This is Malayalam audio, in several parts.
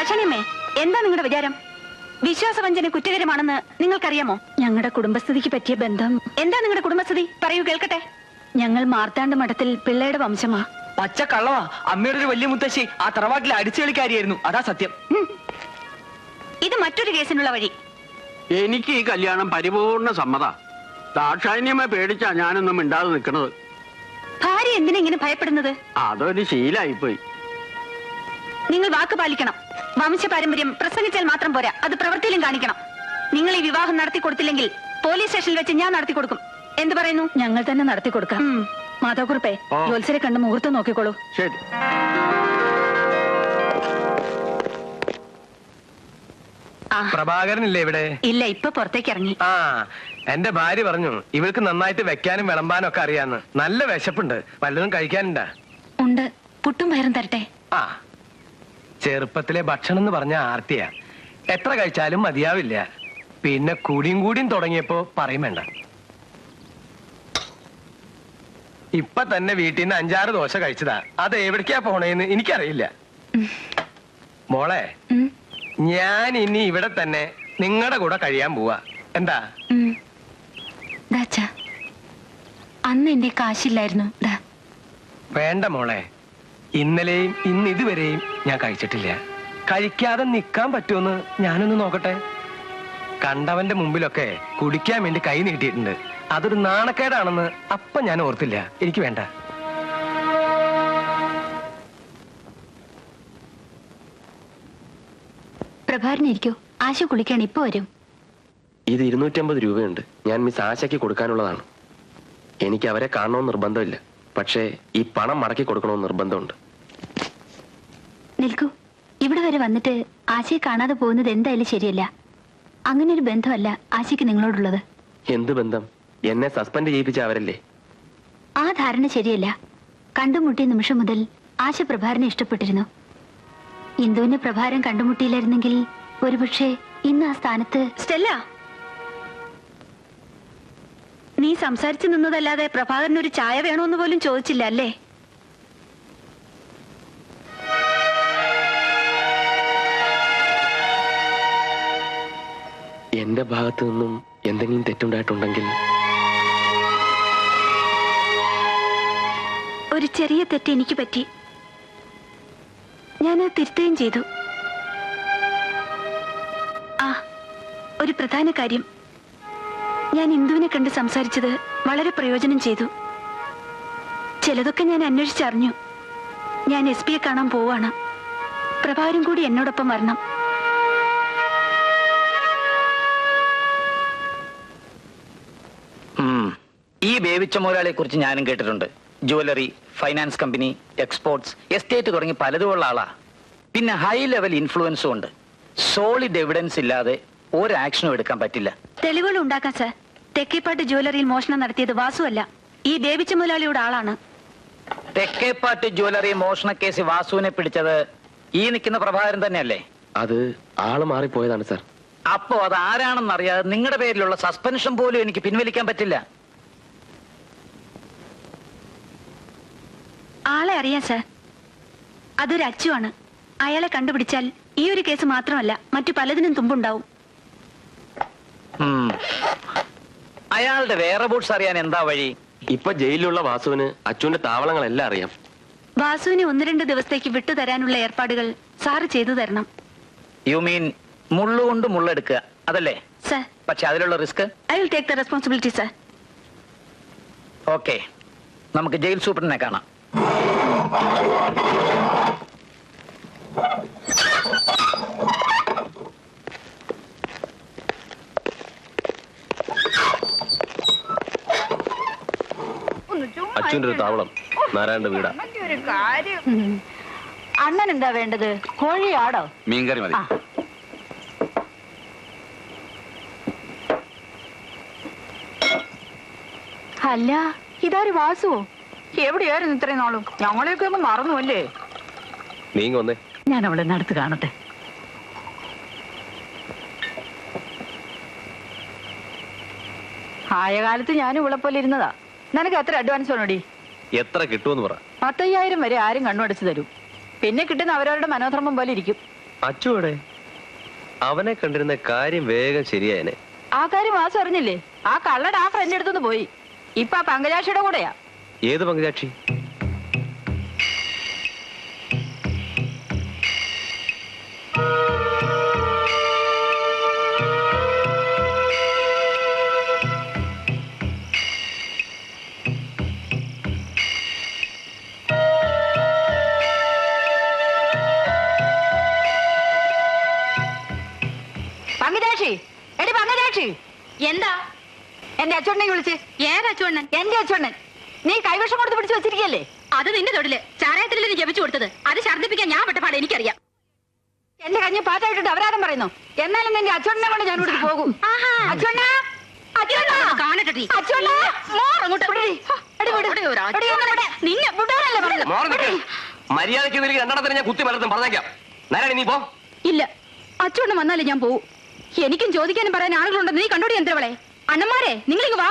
ദാക്ഷണിയമ്മേ എന്താ നിങ്ങളുടെ വിചാരം? വിശ്വാസവഞ്ചന കുറ്റകരമാണെന്ന് നിങ്ങൾക്കറിയാമോ? ഞങ്ങളുടെ കുടുംബസ്ഥിതിക്ക് പറ്റിയ ബന്ധം. എന്താ നിങ്ങളുടെ കുടുംബസ്ഥിതി? പറയൂ കേൾക്കട്ടെ. ഞങ്ങൾ മാർത്താണ്ഡ മഠത്തിൽ പിള്ളയുടെ വംശമാ. പച്ച കള്ളവാ അമ്മയുടെ ഒരു വലിയ മുത്തശ്ശി ആ തറവാട്ടിലെ അടിച്ചുകളിക്കാരിയായിരുന്നു. അതാ സത്യം. ഇത് മറ്റൊരു കേസിനുള്ള വഴി. എനിക്ക് ഈ കല്യാണം പരിപൂർണ സമ്മത. ദാക്ഷായന്യമ്മ പേടിച്ചാ ഞാനൊന്നും മിണ്ടാതെ നിൽക്കുന്നത് ഭാര്യ എന്തിനെ ഇങ്ങനെ ഭയപ്പെടുന്നത്? അതൊരു ശീലായിപ്പോയി. നിങ്ങൾ വാക്ക് പാലിക്കണം. വംശപാരമ്പര്യം പ്രസംഗിച്ചാൽ മാത്രം പോരാ. അത് പ്രവൃത്തിയിലും കാണിക്കണം. നിങ്ങൾ ഈ വിവാഹം നടത്തി കൊടുത്തില്ലെങ്കിൽ പോലീസ് സ്റ്റേഷനിൽ വെച്ച് ഞാൻ നടത്തി കൊടുക്കും. എന്ത് പറയുന്നു? ഞങ്ങൾ തന്നെ നടത്തി കൊടുക്കാം. മാതാകുറുപ്പേ. ജോത്സരെ കണ്ട് മുഹൂർത്തം നോക്കിക്കോളൂ. ശരി. ആ. പ്രഭാകരനില്ലേ ഇവിടെ? ഇല്ല ഇപ്പൊ പുറത്തേക്ക് ഇറങ്ങി. ആ എന്റെ ഭാര്യ പറഞ്ഞു ഇവൾക്ക് നന്നായിട്ട് വെക്കാനും വിളമ്പാനും ഒക്കെ അറിയാന്ന്. നല്ല വിശപ്പുണ്ട്. വല്ലതും കഴിക്കാനുണ്ടാ? ഉണ്ട്. പുട്ടും പയറും തരട്ടെ? ആ. ചെറുപ്പത്തിലെ ഭക്ഷണം എന്ന് പറഞ്ഞ ആർത്തിയാ. എത്ര കഴിച്ചാലും മതിയാവില്ല. പിന്നെ കൂടിയും കൂടിയും തുടങ്ങിയപ്പോ പറയും വേണ്ട. ഇപ്പൊ തന്നെ വീട്ടിൽ നിന്ന് അഞ്ചാറ് ദോശ കഴിച്ചതാ. അത് എവിടേക്കാ പോണേന്ന് എനിക്കറിയില്ല. മോളെ ഞാൻ ഇനി ഇവിടെ തന്നെ നിങ്ങളുടെ കൂടെ കഴിയാൻ പോവാ. എന്താ? അന്ന് എന്റെ കാശില്ലായിരുന്നു. വേണ്ട മോളെ. ഇന്നലെയും ഇന്ന് ഇതുവരെയും ഞാൻ കഴിച്ചിട്ടില്ല. കഴിക്കാതെ നിൽക്കാൻ പറ്റുമെന്ന് ഞാനൊന്ന് നോക്കട്ടെ. കണ്ടവന്റെ മുമ്പിലൊക്കെ കുടിക്കാൻ വേണ്ടി കൈ നീട്ടിയിട്ടുണ്ട്. അതൊരു നാണക്കേടാണെന്ന് അപ്പ ഞാൻ ഓർത്തില്ല. എനിക്ക് വേണ്ട. പ്രഭാരനിരിക്കോ ആശ കുളിക്കാൻ ഇപ്പൊ വരും. ഇത് ഇരുന്നൂറ്റമ്പത് രൂപയുണ്ട്. ഞാൻ മിസ് ആശയ്ക്ക് കൊടുക്കാനുള്ളതാണ്. എനിക്ക് അവരെ കാണണമെന്ന് നിർബന്ധമില്ല. പക്ഷേ ഈ പണം മടക്കി കൊടുക്കണമെന്ന് നിർബന്ധമുണ്ട്. നിൽക്കൂ. ഇവിടെ വരെ വന്നിട്ട് ആശയെ കാണാതെ പോകുന്നത് എന്തായാലും ശരിയല്ല. അങ്ങനെ ഒരു ബന്ധമല്ല ആശയ്ക്ക് നിങ്ങളോടുള്ളത്. എന്ത് ബന്ധം? എന്നെ സസ്പെൻഡ് ചെയ്യിപ്പിച്ച അവരല്ലേ? ആ ധാരണ ശരിയല്ല. കണ്ടുമുട്ടിയ നിമിഷം മുതൽ ആശ പ്രഭാരനെ ഇഷ്ടപ്പെട്ടിരുന്നു. ഇന്ദുവിന്റെ പ്രഭാരം കണ്ടുമുട്ടിയില്ലായിരുന്നെങ്കിൽ ഒരുപക്ഷെ ഇന്ന് ആ സ്ഥാനത്ത് സ്റ്റെല്ല! നീ സംസാരിച്ചു നിന്നതല്ലാതെ പ്രഭാകരൻ ഒരു ചായ വേണോന്ന് പോലും ചോദിച്ചില്ല അല്ലേ? എന്റെ ഭാഗത്തു നിന്നും എന്തെങ്കിലും തെറ്റുണ്ടായിട്ടുണ്ടെങ്കിൽ? ഒരു ചെറിയ തെറ്റ് എനിക്ക് പറ്റി. ഞാനത് തിരുത്തുകയും ചെയ്തു. ആ ഒരു പ്രധാന കാര്യം. ഞാൻ ഇന്ദുവിനെ കണ്ട് സംസാരിച്ചത് വളരെ പ്രയോജനം ചെയ്തു. ചിലതൊക്കെ ഞാൻ അന്വേഷിച്ചറിഞ്ഞു. ഞാൻ എസ് പിയെ കാണാൻ പോവാണ്. പ്രഭാരും കൂടി എന്നോടൊപ്പം വരണം. ഈ വേവിച്ച മുതലാളിയെ കുറിച്ച് ഞാനും കേട്ടിട്ടുണ്ട്. Jewellery finance company exports estate തുടങ്ങി പലതുമുള്ള ആളാ. പിന്നെ ഹൈ ലെവൽ ഇൻഫ്ലുവൻസും ഉണ്ട്. സോളിഡ് എവിഡൻസ് ഇല്ലാതെ ഒരു ആക്ഷനും എടുക്കാൻ പറ്റില്ല. തെളിവുകൾ ഉണ്ടാക്കാം സാർ തെക്കേപ്പാട്ട് ജ്വല്ലറിയിൽ മോഷണം നടത്തിയത് വാസുവല്ല ഈ ദേവിച്ച മുതലാളിയുടെ ആളാണ്. തെക്കേപ്പാട്ട് ജ്വല്ലറി മോഷണ കേസ് വാസുവിനെ പിടിച്ചത് ഈ നിൽക്കുന്ന പ്രഭാകരൻ തന്നെയല്ലേ? അത് ആൾ മാറിപ്പോയതാണ് സാർ. അപ്പോ അത് ആരാണെന്ന് അറിയാതെ നിങ്ങളുടെ പേരിലുള്ള സസ്പെൻഷൻ പോലും എനിക്ക് പിൻവലിക്കാൻ പറ്റില്ല. ആളെ അറിയാം സാർ. അതൊരു അച്ചുവാണ്. അയാളെ കണ്ടുപിടിച്ചാൽ ഈ ഒരു കേസ് മാത്രമല്ല മറ്റു പലതിനും തുമ്പുണ്ടാവും. അയാളുടെ വേറെ ബൂട്ട്സ് അറിയാൻ എന്താ വഴി? ഇപ്പൊ ജയിലിലുള്ള വാസുവിന് അച്ചുവിന്റെ താവളങ്ങളെല്ലാം അറിയാം. വാസുവിനെ ഒന്ന് രണ്ട് ദിവസത്തേക്ക് വിട്ടു തരാനുള്ള ഏർപ്പാടുകൾ സാറ് ചെയ്തു തരണം. യു മീൻ മുള്ളുകൊണ്ട് മുള്ളെടുക്കുക അതല്ലേ? സർ. പക്ഷെ അതിലുള്ള risk? I will take the responsibility sir okay നമുക്ക് ജയിൽ സൂപ്രണ്ടിനെ കാണാം അച്ചുവിന്റെ ഒരു താവളം. നാരായണന്റെ വീടാ. അണ്ണൻ എന്താ വേണ്ടത്? കോഴിയാടോ? മീൻകറി മതി. അല്ല ഇതാര് വാസുവോ? എവിടെയായിരുന്നു ഇത്രയും നാളും? ഞങ്ങളെയൊക്കെ ഒന്ന് മറന്നു അല്ലേ നീങ്ങ വന്നേ. ഞാൻ അവളെ നടത്തു കാണട്ടെ. ആയ കാലത്ത് ഞാനും ഇവിടെ പോലെ ഇരുന്നതാ. നിനക്ക് എത്ര അഡ്വാൻസ് വേണോടി? എത്ര കിട്ടുമെന്ന് പറ. പത്തയ്യായിരം വരെ ആരും കണ്ണുടച്ചു തരും. പിന്നെ കിട്ടുന്ന അവരവരുടെ മനോധർമ്മം പോലെ ഇരിക്കും. അച്ചുവിടെ അവനെ കണ്ടിരുന്ന കാര്യം വേഗം ശരിയായനെ. ആ കാര്യം വാസം അറിഞ്ഞില്ലേ? ആ കള്ളട ആ ഫ്രണ്ട് എടുത്തുനിന്ന് പോയി. ഇപ്പൊ ആ പങ്കജാക്ഷിയുടെ കൂടെയാ. ഏത് പങ്കജാക്ഷി? ഏതച്ചുവണ്ണൻ നീ കൈവശം കൊടുത്ത് പിടിച്ചു വെച്ചിരിക്കല്ലേ അത് നിന്റെ തൊടിൽ. ചാരായത്തിലല്ലേ നീ ജപിച്ചു കൊടുത്തത് അത് ഛർദ്ദിപ്പിക്കാൻ ഞാൻ പെട്ടപാട് എനിക്കറിയാം. എന്റെ കഞ്ഞി പാറ്റായിട്ടുണ്ട് അവരാദം പറയുന്നു. എന്നാലും നിന്റെ അച്ഛനെ കൊണ്ട് ഞാൻ ഇവിടുന്ന് പോകും. അച്ഛണ്ണ. കാണട്ടെ അച്ഛണ്ണ. നിന്നെ വിടാനല്ലേ? മോളെ മര്യാദയ്ക്ക് നിനക്ക് രണ്ടെണ്ണത്തിന് ഞാൻ കുത്തി മലർത്തും പറഞ്ഞേക്കാം. നാരായണി നീ പോ. ഇല്ല. വന്നാലേ ഞാൻ പോവും. എനിക്കും ചോദിക്കാനും പറയാൻ ആളുകളുണ്ടെന്ന് നീ കണ്ടോടി എന്തവളെ അണ്ണന്മാരെ നിങ്ങളിങ്ങ് വാ.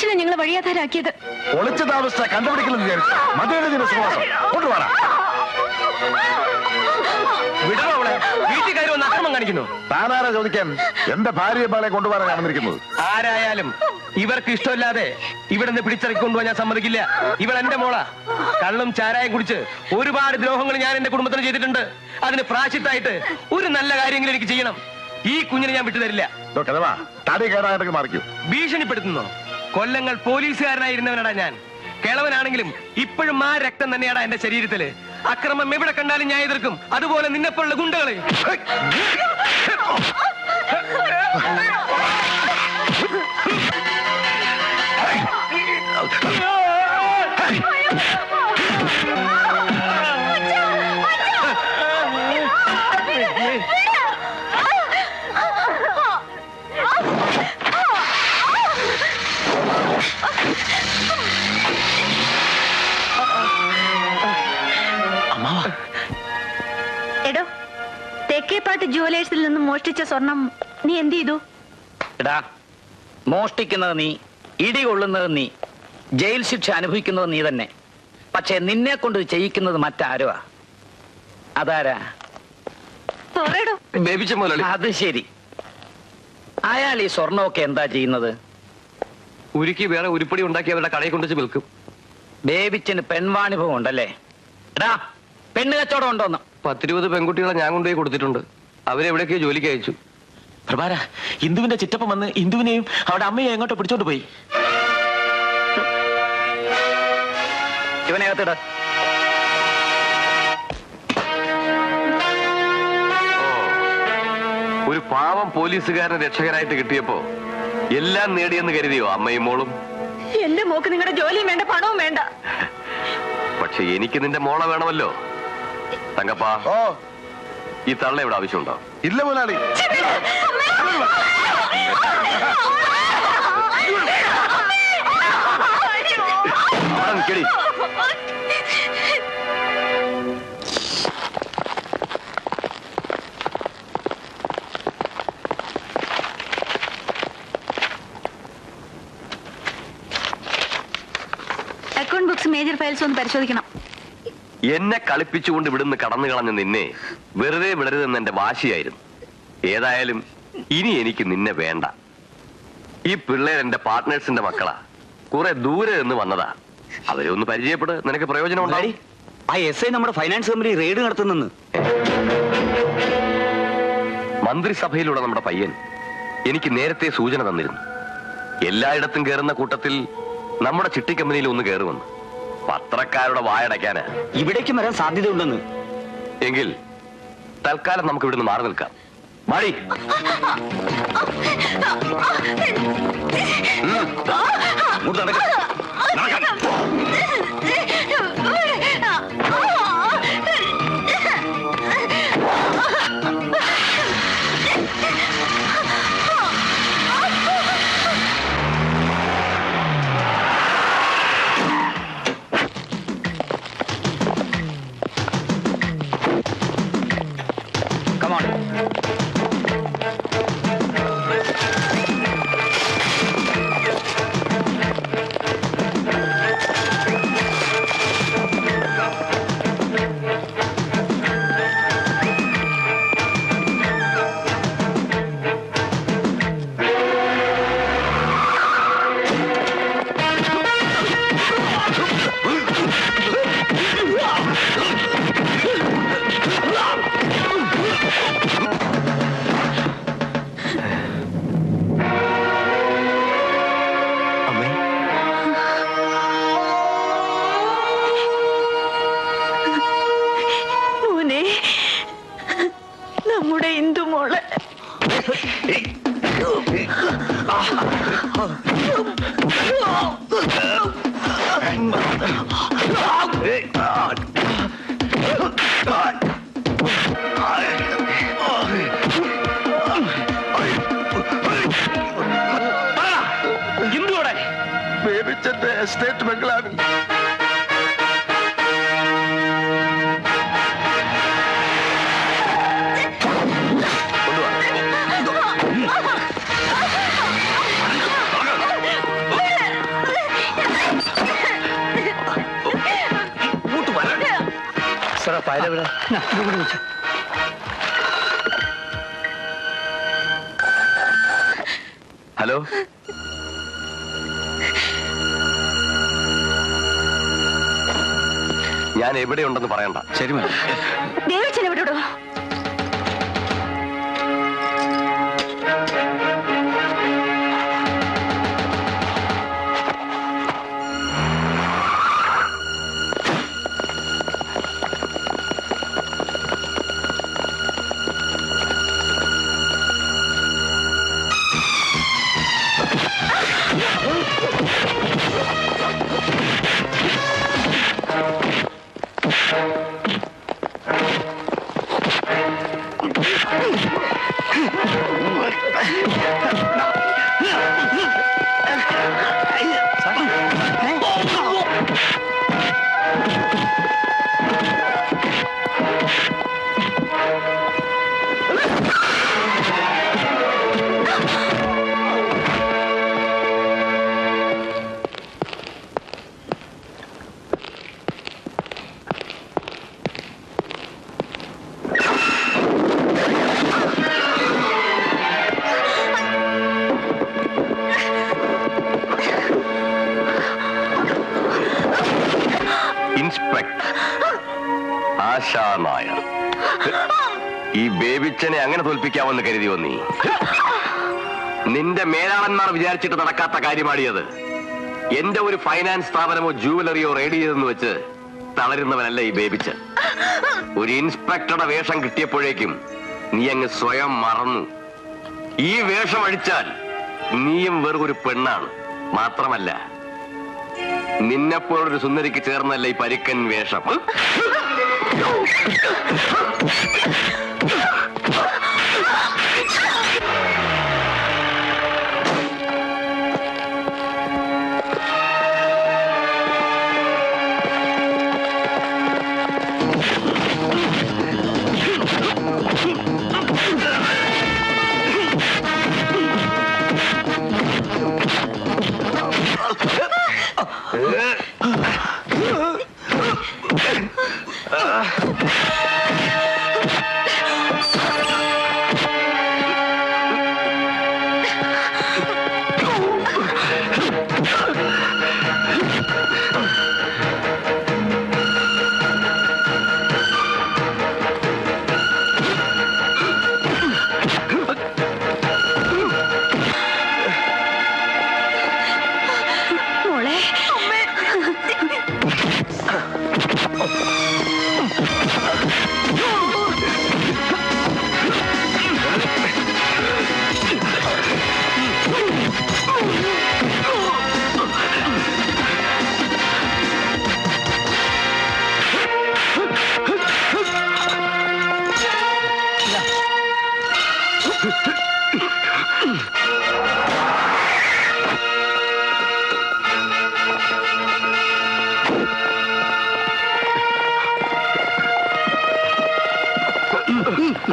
മനുഷ്യനെ ഞങ്ങൾ വഴിയാധാരാക്കിയത്. ഒളിച്ചതാവസ്ഥ താമസിച്ച കണ്ടുപിടിക്കണം വിചാരിച്ചു. മതയുടെ സുവാസം കൊണ്ടുപോണ വിടണോ അവളെ. വീട്ടിൽ കയറി വന്ന് അക്രമം കാണിക്കുന്നു. താനാരാ ചോദിക്കാൻ? എന്റെ ഭാര്യയെ ബാലെ കൊണ്ടുപോകാൻ വന്നിരിക്കുന്നത്. ആരായാലും ഇവർക്ക് ഇഷ്ടമില്ലാതെ ഇവിടെ നിന്ന് പിടിച്ചിറക്കി കൊണ്ടുപോകാൻ ഞാൻ സമ്മതിക്കില്ല. ഇവൾ എന്റെ മോള. കള്ളും ചാരായം കുടിച്ച് ഒരുപാട് ദ്രോഹങ്ങൾ ഞാൻ എന്റെ കുടുംബത്തിന് ചെയ്തിട്ടുണ്ട്. അതിന് പ്രാശിത്തായിട്ട് ഒരു നല്ല കാര്യങ്ങളെനിക്ക് ചെയ്യണം. ഈ കുഞ്ഞിനെ ഞാൻ വിട്ടുതരില്ല. കഥവാ. തടി കേടായിട്ടൊക്കെ മറിക്കൂ. ഭീഷണിപ്പെടുത്തുന്നു? കൊല്ലങ്ങൾ പോലീസുകാരനായിരുന്നവനടാ ഞാൻ. കേളവനാണെങ്കിലും ഇപ്പോഴും ആ രക്തം തന്നെയാടാ എന്റെ ശരീരത്തിൽ. അക്രമം എവിടെ കണ്ടാലും ഞാൻ എതിർക്കും. അതുപോലെ നിന്നെപ്പോലുള്ള ഗുണ്ടകളെ. എടോ തെക്കേപ്പാട്ട് ജുവലേഴ്സിൽ നിന്ന് മോഷ്ടിച്ച സ്വർണം നീ എന്ത് ചെയ്തു? എടാ മോഷ്ടിക്കുന്നത് നീ ഇടി കൊള്ളുന്നത് നീ ജയിൽ ശിക്ഷ അനുഭവിക്കുന്നത് നീ തന്നെ. പക്ഷെ നിന്നെ കൊണ്ട് ചെയ്യിക്കുന്നത് മറ്റാരുവാ? അതാരാ? അത് ശരി. അയാൾ ഈ സ്വർണമൊക്കെ എന്താ ചെയ്യുന്നത്? ഉരുക്കി വേറെ ഉരുപ്പടി ഉണ്ടാക്കി അവരുടെ കടയിൽ കൊണ്ടുവച്ച് വിൽക്കും. ബേബിച്ചിന് പെൺവാണിഭവം ഉണ്ടല്ലേ എടാ പെണ്ണ് കച്ചവടം ഉണ്ടോന്ന്? പത്തിരുപത് പെൺകുട്ടികളെ ഞാൻ കൊണ്ടുപോയി കൊടുത്തിട്ടുണ്ട്. അവരെവിടെയൊക്കെയോ ജോലിക്ക് അയച്ചു. പ്രഭാര ഇന്ദുവിന്റെ ചിറ്റപ്പം വന്ന് ഇന്ദുവിനെയും അവിടെ അമ്മയെ എങ്ങോട്ടോ പിടിച്ചോണ്ട് പോയി. ഇവനെ അകത്തിട ഒരു പാവം പോലീസുകാരനെ രക്ഷകനായിട്ട് കിട്ടിയപ്പോ എല്ലാം നേടിയെന്ന് കരുതിയോ അമ്മയും മോളും? എന്റെ മോക്ക് നിങ്ങളുടെ ജോലിയും വേണ്ട പണവും വേണ്ട. പക്ഷെ എനിക്ക് നിന്റെ മോളെ വേണമല്ലോ. തങ്കപ്പാ ഓ. ഈ തള്ള ഇവിടെ ആവശ്യമുണ്ടോ? ഇല്ല മുതലാളി. നിൽക്കടി അക്കൗണ്ട് ബുക്സ് മേജർ ഫയൽസ് ഒന്ന് പരിശോധിക്കണം. എന്നെ കളിപ്പിച്ചുകൊണ്ട് ഇവിടുന്ന് കടന്നു കളഞ്ഞ നിന്നെ വെറുതെ വിടരുതെന്ന് എന്റെ വാശിയായിരുന്നു. ഏതായാലും ഇനി എനിക്ക് നിന്നെ വേണ്ട. ഈ പിള്ളേർ എന്റെ പാർട്ട്നേഴ്സിന്റെ മക്കളാ. കുറെ ദൂരെ നിന്ന് വന്നതാ. അവരെ ഒന്ന് പരിചയപ്പെട്. നിനക്ക് പ്രയോജനം ഉണ്ടായി ആ എസ് ഐ നമ്മുടെ ഫൈനാൻസ് കമ്പനി റെയ്ഡ് നടത്തുന്നെന്ന്. മന്ത്രിസഭയിലുള്ള നമ്മുടെ പയ്യൻ എനിക്ക് നേരത്തെ സൂചന തന്നിരുന്നു. എല്ലായിടത്തും കയറുന്ന കൂട്ടത്തിൽ നമ്മുടെ ചിട്ടി കമ്പനിയിൽ ഒന്ന് കയറുമെന്ന് പത്രക്കാരുടെ വായടയ്ക്കാന്. ഇവിടേക്കും വരാൻ സാധ്യതയുണ്ടെന്ന്. എങ്കിൽ തൽക്കാലം നമുക്ക് ഇവിടുന്ന് മാറി നിൽക്കാം. മാറി. ബംഗ്ലാവിൽ സാറേ ഫയൽ എവിടെ? ഹലോ? ഞാൻ എവിടെയുണ്ടെന്ന് പറയണ്ട. ശരി മാഡം. ദേവിച്ചൻ എവിടെയോ 你不是说为什么？ബേബിച്ചനെ അങ്ങനെ തോൽപ്പിക്കാമെന്ന് കരുതിയോ നീ? നിന്റെ മേലാളന്മാർ വിചാരിച്ചിട്ട് നടക്കാത്ത കാര്യമാടിയത് എന്റെ ഒരു ഫൈനാൻസ് സ്ഥാപനമോ ജുവലറിയോ റെഡി ചെയ്തെന്ന് വെച്ച് തളരുന്നവനല്ല ഈ ബേബിച്ച്. ഒരു ഇൻസ്പെക്ടറുടെ വേഷം കിട്ടിയപ്പോഴേക്കും നീ അങ്ങ് സ്വയം മറന്നു. ഈ വേഷം അഴിച്ചാൽ നീയും വെറും പെണ്ണാണ്. മാത്രമല്ല നിന്നെപ്പോലൊരു സുന്ദരിക്ക് ചേർന്നല്ല ഈ പരുക്കൻ വേഷം.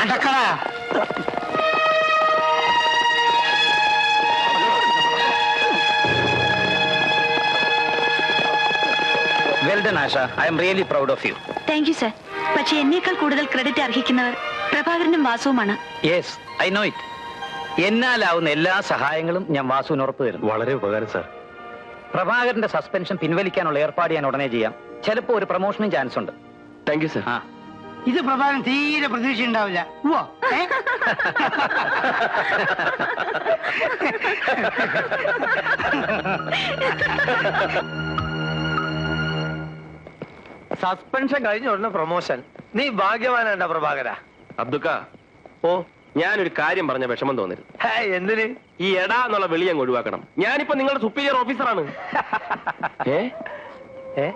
Well done Asha I am really proud of you thank you sir പക്ഷെ എന്നേക്കാൾ കൂടുതൽ ക്രെഡിറ്റ് അർഹിക്കുന്നവർ പ്രഭാകരനും വാസുവുമാണ്. യെസ് ഐ നോ ഇറ്റ് എന്നാലാവുന്ന എല്ലാ സഹായങ്ങളും ഞാൻ വാസുവിന് ഉറപ്പ് തരുന്നു. വളരെ ഉപകാരം സാർ പ്രഭാകരന്റെ സസ്പെൻഷൻ പിൻവലിക്കാനുള്ള ഏർപ്പാട് ഞാൻ ഉടനെ ചെയ്യാം. ചിലപ്പോ ഒരു പ്രൊമോഷനും ചാൻസ് ഉണ്ട്. താങ്ക് യു സർ ആ. ഇത് പ്രഭാതം തീരെ പ്രതീക്ഷ ഉണ്ടാവില്ല സസ്പെൻഷൻ കഴിഞ്ഞ ഉടനെ പ്രൊമോഷൻ. നീ ഭാഗ്യവാനാണ്ട പ്രഭാകര. അബ്ദുക്ക. ഓ? ഞാനൊരു കാര്യം പറഞ്ഞ വിഷമം തോന്നരുത്. എന്തിന്? ഈ എടാ എന്നുള്ള വിളി അങ്ങ് ഒഴിവാക്കണം. ഞാനിപ്പോ നിങ്ങളുടെ സുപ്പീരിയർ ഓഫീസറാണ് ഏ? ഏ?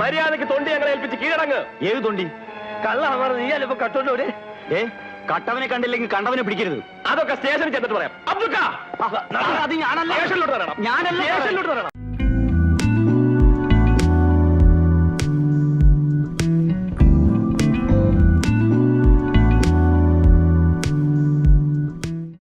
മര്യാദയ്ക്ക് തൊണ്ടി ഞങ്ങളെ ഏൽപ്പിച്ച് കീഴടങ്ങ്. ഏത് തൊണ്ടി? കള്ള അമർ നീ അല്ലപ്പോ കട്ടോണ്ട് ഏ കട്ടവനെ കണ്ടില്ലെങ്കിൽ കണ്ടവനെ പിടിക്കരുത്. അതൊക്കെ സ്റ്റേഷനിൽ ചെന്നിട്ട് പറയാം. അബ്ദുക്കാ അത് ഞാനല്ല. സ്റ്റേഷനിലോട്ട് വരണം. ഞാനല്ല. സ്റ്റേഷനിലോട്ട് വരണം.